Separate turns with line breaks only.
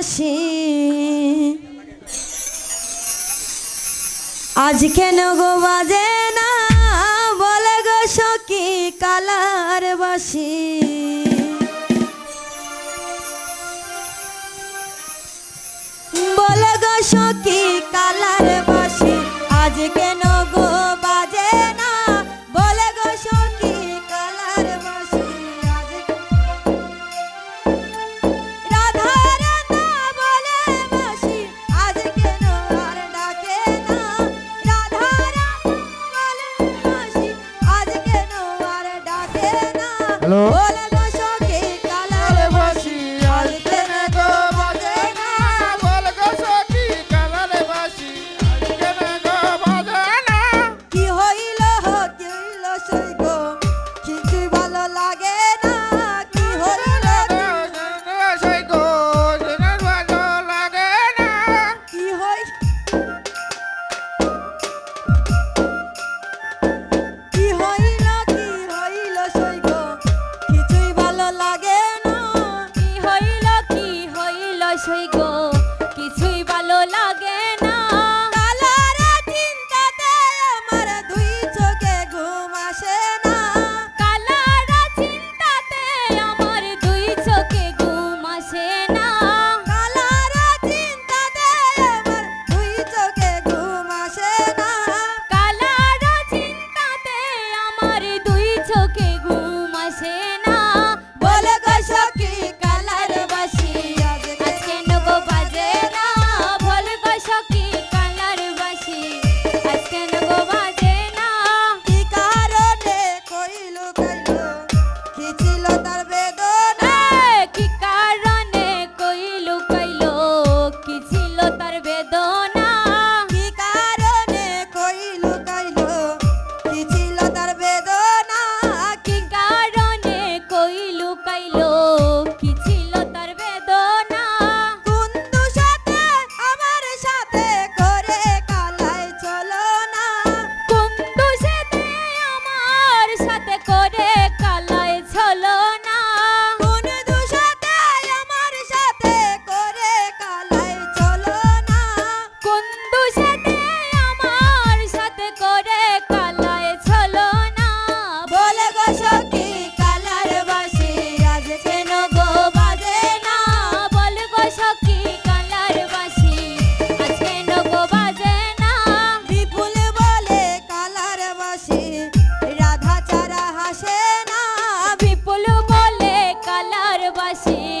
আসে। আজ কেন গো বাজে না? বলে গো সখী কালার বাসী।
Hello. contigo. sim